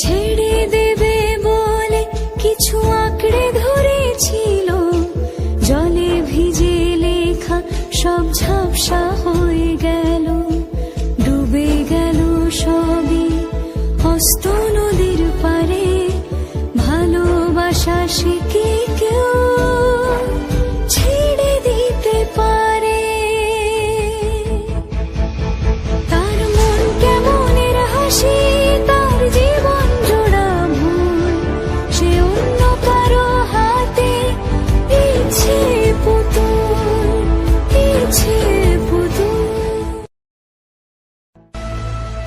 সে